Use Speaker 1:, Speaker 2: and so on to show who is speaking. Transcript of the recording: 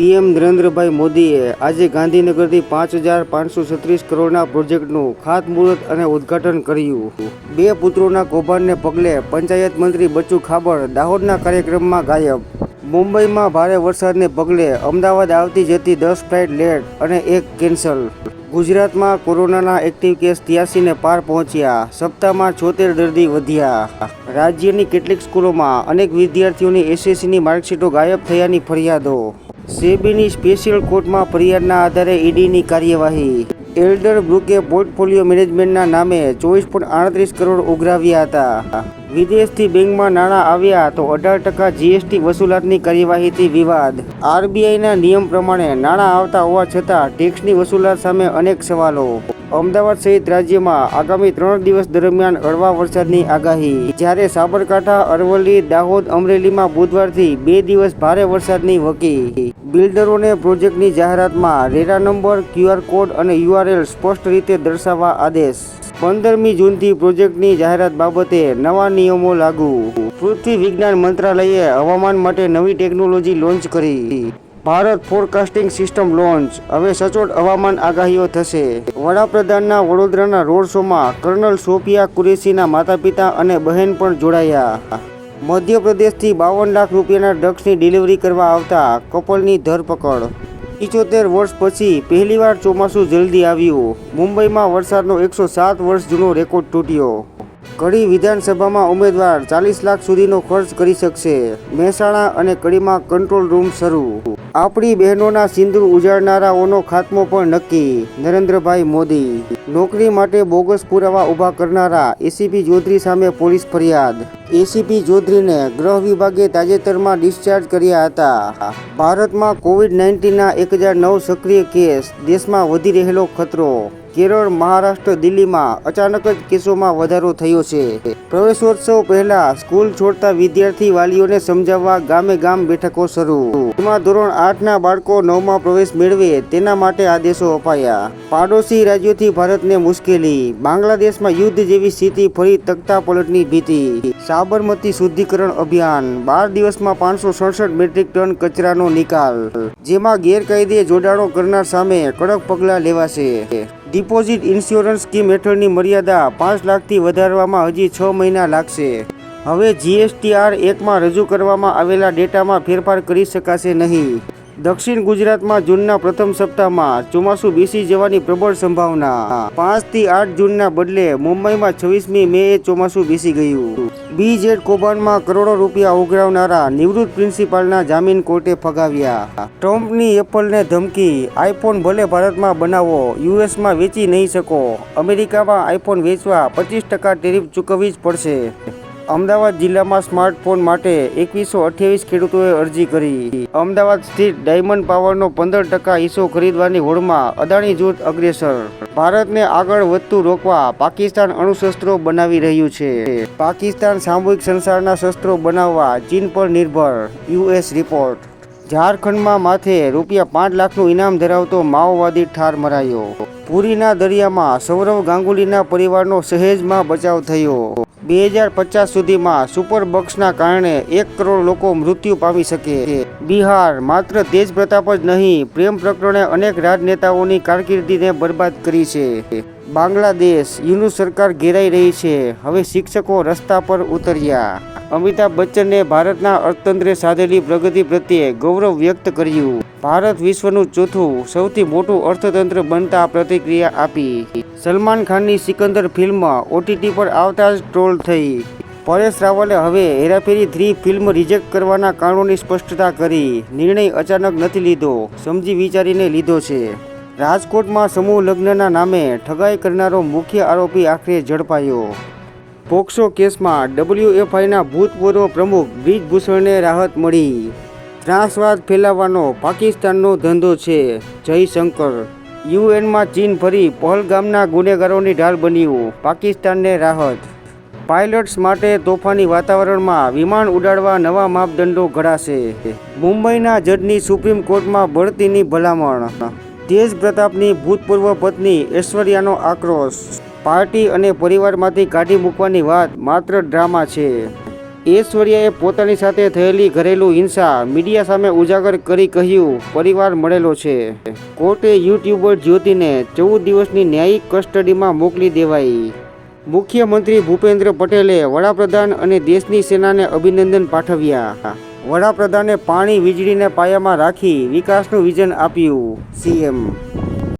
Speaker 1: PM Narendrabhai મોદીએ આજે ગાંધીનગરથી પાંચ હજાર પાંચસો છત્રીસ કરોડના પ્રોજેક્ટનું ખાતમુહૂર્ત અને ઉદ્ઘાટન કર્યું. બે પુત્રોના કૌભાંડને પગલે પંચાયત મંત્રી બચ્ચુ ખાબડ દાહોદના કાર્યક્રમમાં ગાયબ. મુંબઈમાં ભારે વરસાદને પગલે અમદાવાદ આવતી જતી દસ ફ્લાઇટ લેટ અને એક કેન્સલ. ગુજરાતમાં કોરોનાના એક્ટિવ કેસ ત્યાસીને પાર પહોંચ્યા. સપ્તાહમાં છોતેર દર્દી વધ્યા. રાજ્યની કેટલીક સ્કૂલોમાં અનેક વિદ્યાર્થીઓની એસએસસીની માર્કશીટો ગાયબ થયાની ફરિયાદો. સેબીની સ્પેશિયલ કોર્ટમાં ફરિયાદના આધારે ઈડીની કાર્યવાહી. એલ્ડર બ્રુકે પોર્ટફોલિયો મેનેજમેન્ટના નામે ચોવીસ પોઈન્ટ આડત્રીસ કરોડ ઉઘરાવ્યા હતા. વિદેશથી બેંકમાં નાણાં આવ્યા તો અઢાર ટકા જીએસટી વસૂલાતની કાર્યવાહીથી વિવાદ. આરબીઆઈના નિયમ પ્રમાણે નાણાં આવતા હોવા છતાં ટેક્સની વસૂલાત સામે અનેક સવાલો. અમદાવાદ સહિત રાજ્યમાં આગામી ત્રણ દિવસ દરમિયાન હળવા વરસાદની આગાહી. જ્યારે સાબરકાંઠા, અરવલ્લી, દાહોદ, અમરેલીમાં બુધવારથી બે દિવસ ભારે વરસાદની વકી. બિલ્ડરોને પ્રોજેક્ટની જાહેરાતમાં રેરા નંબર ક્યુઆર કોડ અને યુઆરએલ સ્પષ્ટ રીતે દર્શાવવા આદેશ. પંદરમી જૂનથી પ્રોજેક્ટની જાહેરાત બાબતે નવા નિયમો લાગુ. પૃથ્વી વિજ્ઞાન મંત્રાલયે હવામાન માટે નવી ટેકનોલોજી લોન્ચ કરી. Bharat forecasting system launch. હવે સચોટ હવામાન આગાહીઓ થશે. વડાપ્રધાનના વડોદરાના રોડ શોમાં કર્નલ સોફિયા કુરેશીના માતા પિતા અને બહેન પણ જોડાયા. મધ્યપ્રદેશથી બાવન લાખ રૂપિયાના ડ્રગ્સની ડિલિવરી કરવા આવતા કપલની ધરપકડ. ઇચોતેર વર્ષ પછી પહેલીવાર ચોમાસું જલ્દી આવ્યું. મુંબઈમાં વરસાદનો એકસો સાત વર્ષ જૂનો રેકોર્ડ તૂટ્યો. કડી વિધાનસભામાં ઉમેદવાર ચાલીસ લાખ સુધીનો ખર્ચ કરી શકશે. મહેસાણા અને કડીમાં કંટ્રોલ રૂમ શરૂ. આપણી બહેનોના સિંદૂર ઉજાડનારાઓનો ખાત્મો પણ નક્કી, નરેન્દ્રભાઈ મોદી. નોકરી માટે બોગસ પુરાવા ઊભા કરનારા એસીપી ચૌધરી સામે પોલીસ ફરિયાદ. એસીપી ચૌધરીને ગૃહ વિભાગે તાજેતરમાં ડિસ્ચાર્જ કર્યા હતા. ભારતમાં કોવિડ નાઇન્ટીનના એક હજાર નવ સક્રિય કેસ દેશમાં વધી રહેલો ખતરો. કેરળ, મહારાષ્ટ્ર, દિલ્હીમાં અચાનક જ કેસોમાં વધારો થયો છે. પ્રવેશોત્સવ પહેલા સ્કૂલ છોડતા વિદ્યાર્થી વાલીઓને સમજાવવા ગામે ગામ બેઠકો શરૂ. જેમાં ધોરણ આઠના બાળકો નવમાં પ્રવેશ મેળવે તેના માટે આદેશો અપાયા. પાડોશી રાજ્યોથી ભારતને મુશ્કેલી. બાંગ્લાદેશમાં યુદ્ધ જેવી સ્થિતિ ફરી તકતા પલટની ભીતિ. સાબરમતી શુદ્ધિકરણ અભિયાન. બાર દિવસમાં પાંચસો સડસઠ મેટ્રિક ટન કચરાનો નિકાલ. જેમાં ગેરકાયદે જોડાણો કરનાર સામે કડક પગલાં લેવાશે. ડિપોઝિટ ઇન્સ્યોરન્સ સ્કીમ હેઠળની મર્યાદા પાંચ લાખથી વધારવામાં હજી છ મહિના લાગશે. હવે જીએસટીઆર એકમાં રજૂ કરવામાં આવેલા ડેટામાં ફેરફાર કરી શકાશે નહીં. દક્ષિણ ગુજરાતમાં જૂનના પ્રથમ સપ્તાહમાં ચોમાસું બેસી જવાની પ્રબળ સંભાવના. પાંચથી આઠ જૂનના બદલે મુંબઈમાં છવ્વીસમી મેએ ચોમાસું બેસી ગયું. બીજેડ કૌભાંડમાં કરોડો રૂપિયા ઉઘરાવનારા નિવૃત્ત પ્રિન્સિપાલના જામીન કોર્ટે ફગાવ્યા. ટ્રમ્પની એપલને ધમકી આઈફોન ભલે ભારતમાં બનાવો, યુએસમાં વેચી નહીં શકો. અમેરિકામાં આઈફોન વેચવા પચીસ ટકા ટેરિફ ચૂકવવી જ પડશે. અમદાવાદ જિલ્લામાં સ્માર્ટફોન માટે એકવીસો અઠ્યાવીસ ખેડૂતોએ અરજી કરી. અમદાવાદ સ્થિત ડાયમંડ પાવરનો પંદર ટકા હિસ્સો ખરીદવાની હોડમાં અદાણી જૂથ અગ્રેસર. ભારતને આગળ વધતું રોકવા પાકિસ્તાન અણુશસ્ત્રો બનાવી રહ્યું છે. પાકિસ્તાન સામૂહિક સંસારના શસ્ત્રો બનાવવા ચીન પર નિર્ભર, યુએસ રિપોર્ટ. ઝારખંડમાં માથે રૂપિયા પાંચ લાખનું ઇનામ ધરાવતો માઓવાદી ઠાર મરાયો. પુરીના દરિયામાં સૌરવ ગાંગુલીના પરિવારનો સહેજમાં બચાવ થયો. બે હજાર પચાસ સુધીમાં સુપર બક્સના કારણે એક કરોડ લોકો મૃત્યુ પામી શકે. બિહાર માત્ર તેજ પ્રતાપ જ નહીં, પ્રેમ પ્રકરણે અનેક રાજનેતાઓની કારકિર્દીને બરબાદ કરી છે. બાંગ્લાદેશ યુનુ સરકાર ઘેરાઈ રહી છે. હવે શિક્ષકો રસ્તા પર ઉતર્યા. અમિતાભ બચ્ચને ભારતના અર્થતંત્રે સાધેલી પ્રગતિ પ્રત્યે ગૌરવ વ્યક્ત કર્યું. ભારત વિશ્વનું ચોથું સૌથી મોટું અર્થતંત્ર બનતા પ્રતિક્રિયા આપી. સલમાન ખાનની સિકંદર ફિલ્મ ઓટીટી પર આવતા જ ટ્રોલ થઈ. પરેશ રાવલે હવે હેરાફેરી થ્રી ફિલ્મ રિજેક્ટ કરવાના કારણોની સ્પષ્ટતા કરી. નિર્ણય અચાનક નથી લીધો, સમજી વિચારીને લીધો છે. રાજકોટમાં સમૂહ લગ્નના નામે ઠગાઈ કરનારો મુખ્ય આરોપી આખરે ઝડપાયો. પોક્સો કેસમાં ડબલ્યુએફઆઈના ભૂતપૂર્વ પ્રમુખ બ્રિજભૂષણને રાહત મળી. ત્રાસવાદ ફેલાવવાનો પાકિસ્તાનનો ધંધો છે. જયશંકર, યુએનમાં ચીન ફરી પહલગામના ગુનેગારોની ઢાલ બન્યું. પાકિસ્તાનને રાહત. પાયલટ્સ માટે તોફાની વાતાવરણમાં વિમાન ઉડાડવા નવા માપદંડો ઘડાશે. મુંબઈના જજની સુપ્રીમ કોર્ટમાં બઢતીની ભલામણ. તેજ પ્રતાપની ભૂતપૂર્વ પત્ની ઐશ્વર્યાનો આક્રોશ. પાર્ટી અને પરિવારમાંથી કાઢી મૂકવાની વાત માત્ર ડ્રામા છે. ઐશ્વર્યાએ પોતાની સાથે થયેલી ઘરેલું હિંસા મીડિયા સામે ઉજાગર કરી કહ્યું, પરિવાર મળેલો છે. કોર્ટે યુટ્યુબર જ્યોતિને ચૌદ દિવસની ન્યાયિક કસ્ટડીમાં મોકલી દેવાઈ. મુખ્યમંત્રી ભૂપેન્દ્ર પટેલે વડાપ્રધાન અને દેશની સેનાને અભિનંદન પાઠવ્યા. વડાપ્રધાને પાણી વીજળીને પાયામાં રાખી વિકાસનું વિઝન આપ્યું. સીએમ